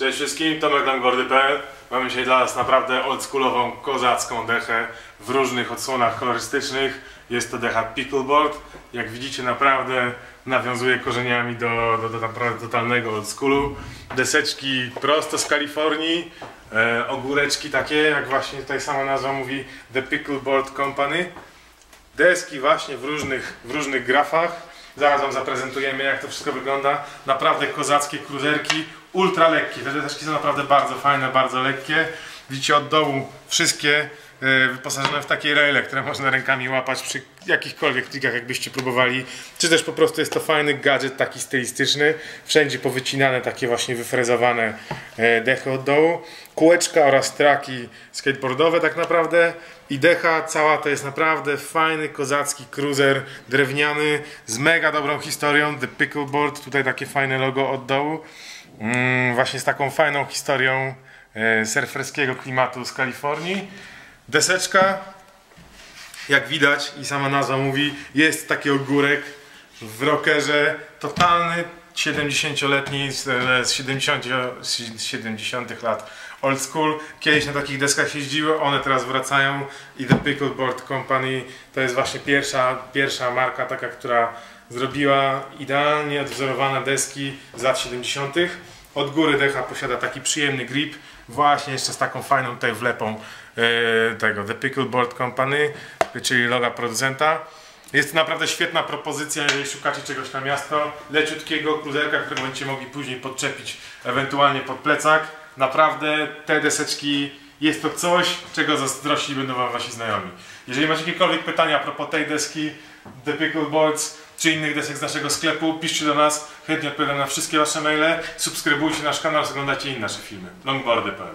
Cześć wszystkim, Tomek Longboardy.pl Mamy dzisiaj dla Was naprawdę oldschoolową, kozacką dechę w różnych odsłonach kolorystycznych. Jest to decha Pickleboard. Jak widzicie naprawdę nawiązuje korzeniami do, do, do naprawdę totalnego oldschoolu. Deseczki prosto z Kalifornii, e, ogóreczki takie, jak właśnie tutaj sama nazwa mówi, The Pickleboard Company. Deski właśnie w różnych, w różnych grafach. Zaraz Wam zaprezentujemy jak to wszystko wygląda. Naprawdę kozackie kruzerki, ultra lekkie. Te deseczki są naprawdę bardzo fajne, bardzo lekkie. Widzicie od dołu wszystkie wyposażone w takie raile, które można rękami łapać przy jakichkolwiek trikach, jakbyście próbowali. Czy też po prostu jest to fajny gadżet taki stylistyczny. Wszędzie powycinane takie właśnie wyfrezowane e, dechy od dołu. Kółeczka oraz traki skateboardowe tak naprawdę. I decha cała to jest naprawdę fajny, kozacki cruiser drewniany z mega dobrą historią. The Pickleboard, tutaj takie fajne logo od dołu. Mm, właśnie z taką fajną historią e, surferskiego klimatu z Kalifornii. Deseczka, jak widać i sama nazwa mówi, jest taki ogórek w rockerze, totalny 70-letni z, z 70, z 70 lat old school. Kiedyś na takich deskach jeździły, one teraz wracają i The Pickleboard Company to jest właśnie pierwsza, pierwsza marka taka, która zrobiła idealnie odwzorowane deski z lat 70. Od góry decha posiada taki przyjemny grip, właśnie jeszcze z taką fajną tutaj wlepą e, tego The Pickleboard Company, czyli loga producenta. Jest to naprawdę świetna propozycja, jeżeli szukacie czegoś na miasto, leciutkiego kruzerka, którego będziecie mogli później podczepić ewentualnie pod plecak. Naprawdę te deseczki jest to coś, czego zazdrości będą wam wasi znajomi. Jeżeli macie jakiekolwiek pytania a propos tej deski, The Pickleboards, czy innych desek z naszego sklepu, piszcie do nas, chętnie odpowiadam na wszystkie wasze maile, subskrybujcie nasz kanał, oglądajcie inne nasze filmy. longboardy.pl